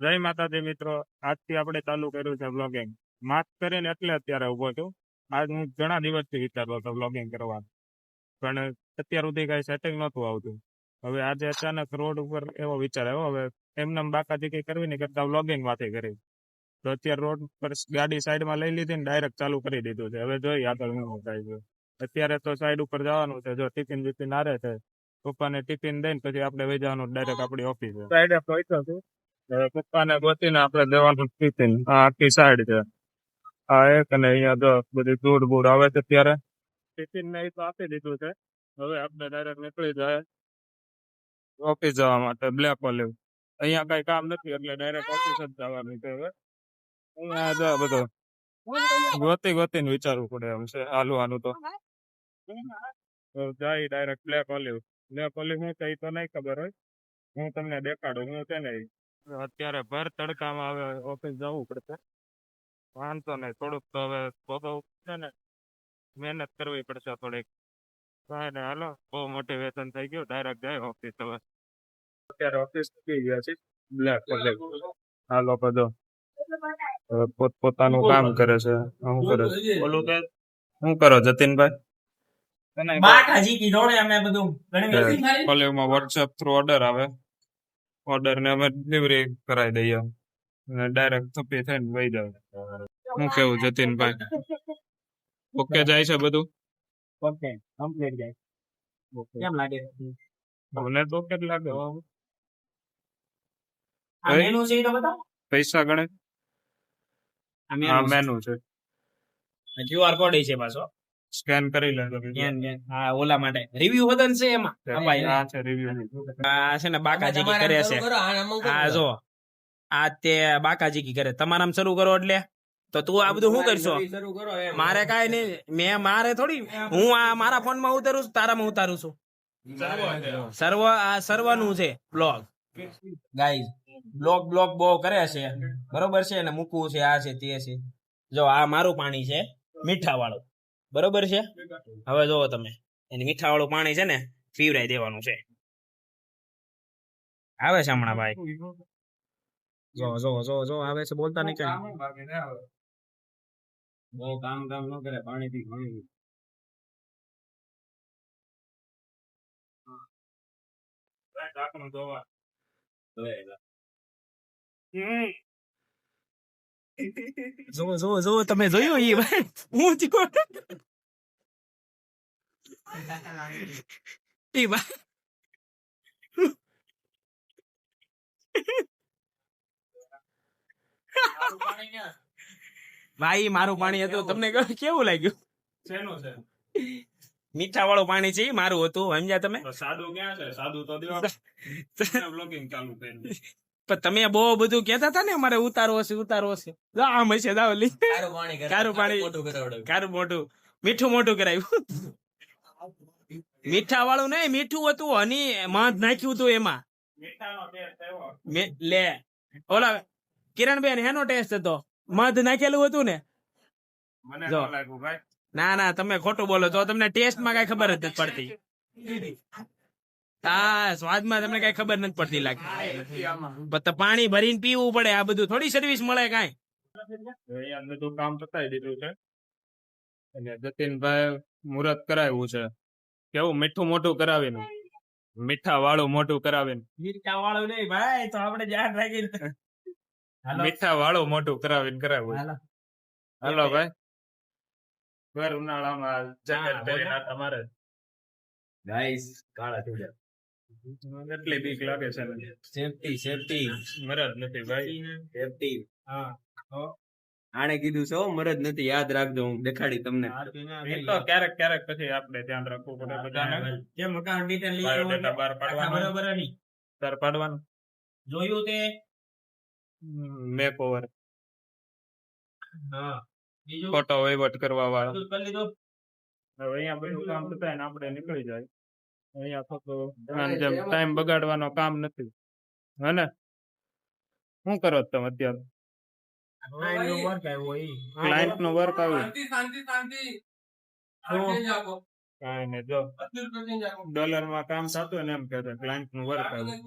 જય માતાજી મિત્રો, આજથી આપણે ચાલુ કર્યું છે બ્લોગિંગ માસ્ક કરીને એટલે અત્યારે ઊભો છું. આજ હું ઘણા દિવસથી વિચારતો હતો બ્લોગિંગ કરવાનું. પણ અત્યાર સુધી કઈ સેટિંગ નહોતું આવતું. હવે આજે અચાનક રોડ ઉપર એવો વિચાર આવ્યો, હવે એમને બાકાજી કઈ કરવી નહીં કરતા બ્લોગિંગમાંથી કરી. તો અત્યારે રોડ પર ગાડી સાઈડમાં લઈ લીધી ને ડાયરેક્ટ ચાલુ કરી દીધું છે. હવે જોઈએ આગળ શું થાય અત્યારે તો સાઈડ ઉપર જવાનું છે. જો ટિફિન બિફિન આરે છે, પપ્પાને ટિફિન દઈને પછી આપણે વહી જવાનું ડાયરેક્ટ આપણી ઓફિસે સાઈડે પહોંચ્યો છું. હવે પપ્પાને ગોતીને આપણે દેવાનું ટિફિન. આ આખી સાઈડ છે. આ એક અને અહીંયા જો બધી દૂર બૂર આવે છે ત્યારે. ટિફિન ને એ તો આપી દીધું છે. હવે આપણે ડાયરેક્ટ નીકળી જાય. ઓફિસ જવા માટે, બ્લેક ઓલિવ. અહીંયા કઈ કામ નથી એટલે ડાયરેક્ટ ઓફિસ જ જવાનું છે હવે. અહીંયા જો બધું ગોતી ને વિચારવું પડે એમ છે હાલવાનું તો. તો જાય direct black olive. Black olive હું કઈ તો નહીં ખબર હોય. હું તમને દેખાડું, હું છે ને ઈ. અત્યારે ભર તડકામાં હવે ઓફિસ જવું પડશે. વાંધો નહીં થોડુંક તો હવે બહુ છે ને. મહેનત કરવી પડશે થોડીક. કાંઈ ને હાલો બહુ મોટિવેશન થઈ ગયું ડાયરેક્ટ જાય ઓફિસ હવે. અત્યારે ઓફિસ થઈ ગયા છે. બ્લેક ઓલિવ હાલો બધો. પોત પોતાનું કામ કરે છે. શું કરે? છે બોલું કે શું કરો જતીનભાઈ? કોલેજમાં વોટ્સએપ થ્રુ ઓર્ડર આવે. ઓર્ડર ને અમે ડિલિવરી કરાવી દઈએ. અને ડાયરેક્ટ થપ્પી થઈને વહી જાય. શું કેવું જતીનભાઈ? ઓકે જાય છે બધું? ઓકે કમ્પ્લીટ જાય. કેમ લાગે મને તો ઓકે લાગે? પૈસા ગણે? આ મેનુ મેનુ છે. ક્યુઆર કોડ છે પાછો. સ્કેન કરી લે તો કેન કેન હા ઓલા માટે. રિવ્યુ વદન છે એમાં. આ છે રિવ્યુ આ છે ને બાકાજી કી કરે છે આ જો. આ તે બાકાજી કી કરે તમારામ શરૂ કરો એટલે? તો તું આ બધું શું કરશો? મારે કાઈ નહીં. મેં મારે થોડી હું આ મારા ફોનમાં ઉતારું છું તારામાં ઉતારું છું. સર્વ આ સર્વનું છે બ્લોગ. ગાઈઝ બ્લોગ બ્લોગ બહુ કરે છે. બરોબર છે ને? મૂકવું છે આ છે તે છે. જો આ મારું પાણી છે મીઠા વાળું બરોબર છે? હવે જોવો તમે. એની મીઠાવાળું પાણી છે ને પીવરાઈ દેવાનું છે. આવે છે હમણાં ભાઈ? જો જો જો જો આવે છે બોલતા નહીં કઈ બહુ કામ કામ ન કરે પાણી થી ઘણી ઢાંકણું ધોવા. જો જો જો તમે જોયું ઈ ભાઈ હું ચીકો ઈ ભાઈ ભાઈ મારું પાણી હતું તમને કેવું લાગ્યું શેનું છે મીઠા વાળું પાણી છે મારું હતું સમજ્યા તમે સાદું ક્યાં છે સાદું તો દેવા બ્લોગિંગ ચાલુ કર્યું પણ તમે બહુ બધું કેતા હતા ને અમારે ઉતારવો છે ઉતારવો છે આમ હશે દાવલી કારું પાણી કારું મોટું મીઠું મોટું કરાયું મીઠા વાળું નહીં મીઠું હતું હની મધ નાખ્યું હતું એમાં. લે. ઓલા કિરણબેન હેનો ટેસ્ટ હતો? મધ નાખેલું હતું ને? ના ના તમે ખોટું બોલો તો તમને ટેસ્ટમાં કઈ ખબર જ નથી પડતી. હા સ્વાદમાં તમને કઈ ખબર નથી પડતી લાગતી. તો પાણી ભરીને પીવું પડે આ બધું થોડી સર્વિસ મળે કાંઈ. અહીંયા તો કામ પતાવી દીધું છે. અને જતીનભાઈ મુહૂર્ત કરાવ્યું છે. કેવું? મીઠું મોટું કરાવીને. મીઠા વાળું મોટું કરાવીને. મીઠા વાળું નહીં ભાઈ તો આપણે ધ્યાન રાખીને. મીઠા વાળું મોટું કરાવીને કરાવ્યું હાલો. હાલો ભાઈ. ઘર ઉનાળામાં હા, પહેરીને તમારે ગાઈસ કાળા ચૂડા. એટલી બીક લાગે છે ને સેફટી સેફટી મરદ નથી ભાઈ. સેફટી હા આણે કીધું છે હો, મરજ નથી યાદ રાખજો હું દેખાડી તમને. એ તો ક્યારેક ક્યારેક પછી આપણે ધ્યાન રાખવું પડે બધાને. જે મકાન ડિટેલ લઈ બાયોડેટા બહાર પાડવાનો. બરોબરની તાર પાડવાનું. જોયું તે? મેપ ઓવર હા બીજું? ફોટો વહીવટ કરવા વાળા હવે અહીંયા બધું કામ થતા ને આપણે નીકળી જાય. અહીંયા ફક્ત આની જેમ ટાઈમ બગાડવાનો કામ નથી. હને શું કરો છો તમે અત્યારે? ક્લાયન્ટ નો વર્ક આવ્યો ઈ. ક્લાયન્ટનું વર્ક આવ્યું. શાંતિ શાંતિ કાંઈ નહીં જો. ડોલરમાં કામ થતું હોય ને એમ કે ક્લાયન્ટનું વર્ક આવ્યું.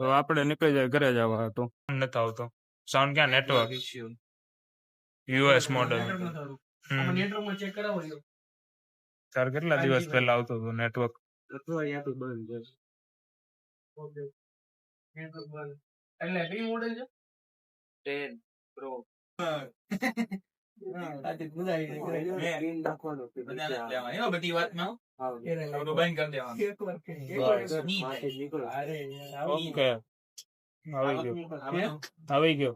તો આપણે નીકળી જાય ઘરે જવા હતું. નથી આવતો. સાઉન્ડ ક્યાં નેટવર્ક યુએસ મોડલ ચેક કરાવો તાર કેટલા દિવસ પહેલા આવતો હતો નેટવર્ક એટલે કઈ મોડેલ છે? ટેન પ્રો બધી વાતમાં. બંધ કરી ઓકે. આવી ગયો આવી ગયો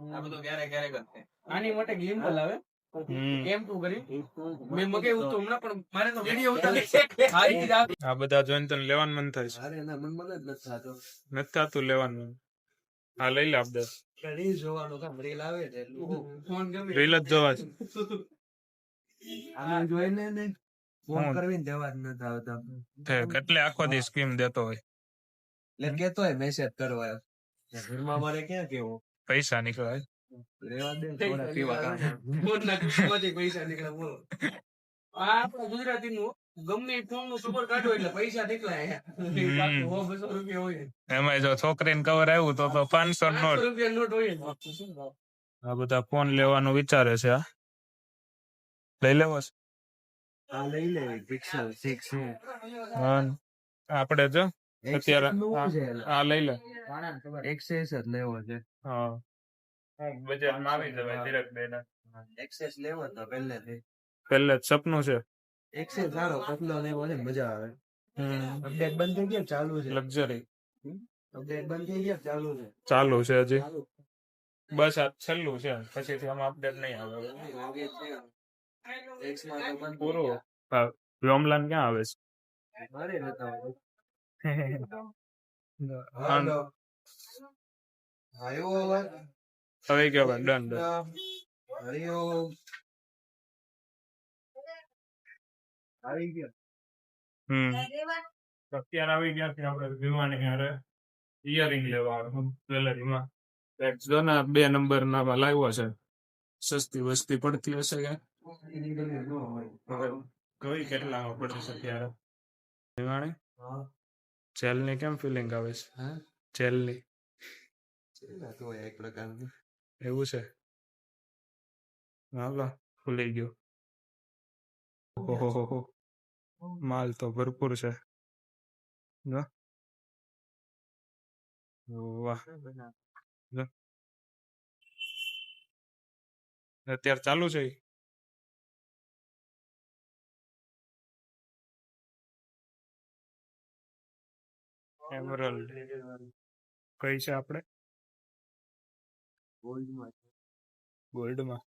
આની માટે ગેમ બોલાવે હમ. કેમ તું કરી મેં મગે હું તો હમણાં પણ મારે તો વિડિયો ઉતારી હારી રાખ. આ બધા જોઈને તને લેવાનું મન થાય છે. અરે ના મન મન જ નથી થતું. લેવાનું. હા લઈ લે આપ દસ રીલ જોવાનું કામ રીલ આવે છે રીલ જ જોવા છે. જોઈને ને ફોન? કરવીને જવા જ નથી આવતા. આખો દી સ્કીમ દેતો હોય. એટલે કેતો હોય મેસેજ કરવા ઘરમાં મારે ક્યાં કેવું? પૈસા નીકળે. રેવા દે થોડા પીવા ફોન પૈસા નીકળે બોલો. આ ગુજરાતી નું ગમે ફોનનું સુપર કાઢો એટલે પૈસા નીકળે. અહીંયા હમ. સો બસો રૂપિયા હોય. એમાં જો છોકરીને કવર આવ્યું તો તો પાંચસો નોટ રૂપિયા નોટ હોય આ બધા ફોન લેવાનું વિચારે છે આ લઈ લેવો છે? આ લઈ પિક્સલ સિક્સ આપણે જો અત્યારે આ- આ લઈ લે. એક્સેસ જ લેવો છે. હા. બજારમાં આવી જવાય direct બેન એક્સેસ લેવો તો પહેલેથી. પહેલે જ સપનું છે. એક્સેસ સારો પતલો લેવો છે ને મજા આવે. અપડેટ બંધ થઈ ગયા ચાલુ છે? લક્ઝરી અપડેટ બંધ થઈ ગયા ચાલુ છે? ચાલુ છે હજી. બસ આ છેલ્લું છે પછીથી આમાં અપડેટ નહીં આવે. પૂરું. થઈ ક્યાં આવે છે? મારે નતા હાલો. આવ્યો અવાજ? આવી ગયો ભાઈ ડન ડન. આવી ગયો. હમ. અત્યારે આવી ગયા છે આપણે વિમાની હારે. ઇયરિંગ લેવા જ્વેલરીમાં જો ને બે નંબર ના લાવ્યો છે. સસ્તી વસ્તી પડતી હશે કે? કઈ કેટલા પડે છે ત્યારે? હા. જેલની કેમ ફિલિંગ આવે છે હા? જેલની. એક પ્રકારનું એવું છે હાલો ખુલી ગયો ઓહોહોહો. માલ તો ભરપૂર છે અત્યારે ચાલુ છે? એમરલ્ડ કઈ છે આપણે ગોલ્ડમાં ગોલ્ડમાં?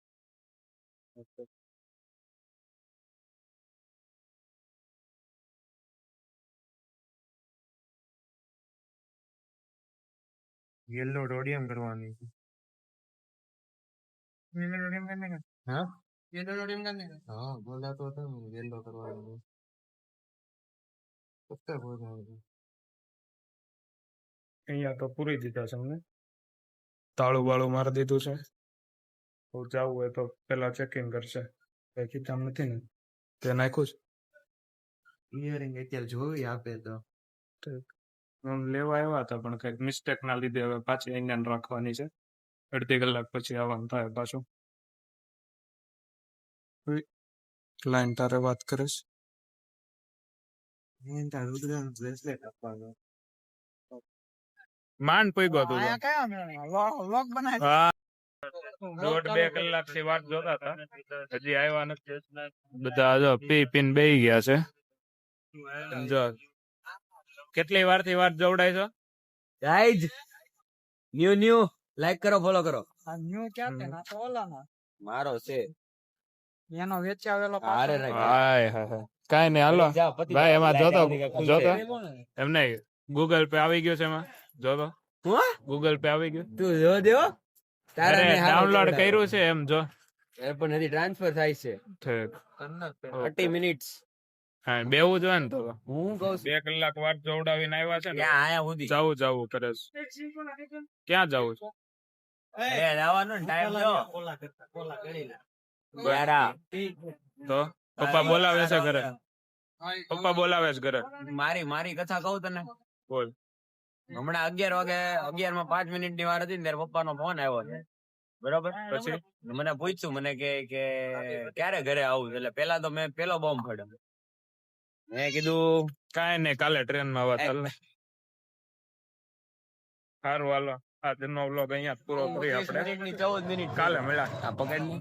યેલો રોડિયમ કરવાની હા? હા બોલાતો હતો ને વેલો કરવાનો પત્તા બોલાવો અહીંયા તો પૂરી દીધા છે અમને. તાળું બાળું મારી દીધું છે. તો જવું હોય તો પેલા ચેકિંગ કરશે. કઈ કીધા નથી ને? તે નાખ્યું છે. ઇયરિંગ અત્યારે જોઈ આપે તો. લેવા આવ્યા હતા પણ કંઈક મિસ્ટેક ના લીધે હવે પાછી અહીંયા રાખવાની છે. અડધી કલાક પછી આવવાનું થાય પાછું. લાઈન તારે વાત કરીશ? તાર બ્રેસલેટ આપવાનો. માંડ પૈગો તું. દોઢ બે કલાકથી વાત જોતા હતા. હજી આવ્યા નથી. બધા જો પી પીન બેહી ગયા છે. જો કેટલી વારથી વાત જોવડાય છો? ગાઈઝ ન્યુ ન્યુ લાઈક કરો ફોલો કરો. ન્યુ ક્યાં છે? ના તો ઓલાના. મારો છે. એનો વેચાવેલો અરે. હાય હાય કાઈ નહીં હાલો. ભાઈ, એમાં જોતો- જોતો. ખુલશે. એમ નહીં. ગૂગલ પે આવી ગયો છે એમાં? જો તો હું? ગૂગલ પે આવી ગયું? તું જો દેવો તારે ડાઉનલોડ કર્યું છે એમ જો. એ પણ હજી ટ્રાન્સફર થાય છે. ઠીક. થર્ટી મિનિટ્સ હા બેવું જો ને તો. હું કહું બે કલાક વાત જોવડાવીને આવ્યા છે ને. આયા સુધી? જાવું જાવું કરે છે ક્યાં જાવું છે? એ જવાનો ટાઈમ લો કોલા કરતા કોલા કરી તો? પપ્પા બોલાવે છે ઘરે? પપ્પા બોલાવે છે ઘરે? મારી મારી કથા કહું તને. બોલ. હમણાં અગિયાર વાગે અગિયારમાં પાંચ મિનિટની વાર હતી ને ત્યારે પપ્પાનો ફોન આવ્યો છે. બરોબર? પછી મને પૂછ્યું મને કે કે ક્યારે ઘરે આવું? એટલે પેલા તો મેં પેલો બોમ્બ ફોડ્યો. મેં કીધું કાંઈ નઈ કાલે ટ્રેનમાં વાત ચાલ સારું હાલો. આજનો વ્લોગ અહીંયા પૂરો કરી આપણે. મિનિટ ચૌદ મિનિટ કાલે મળ્યા. આ પકડ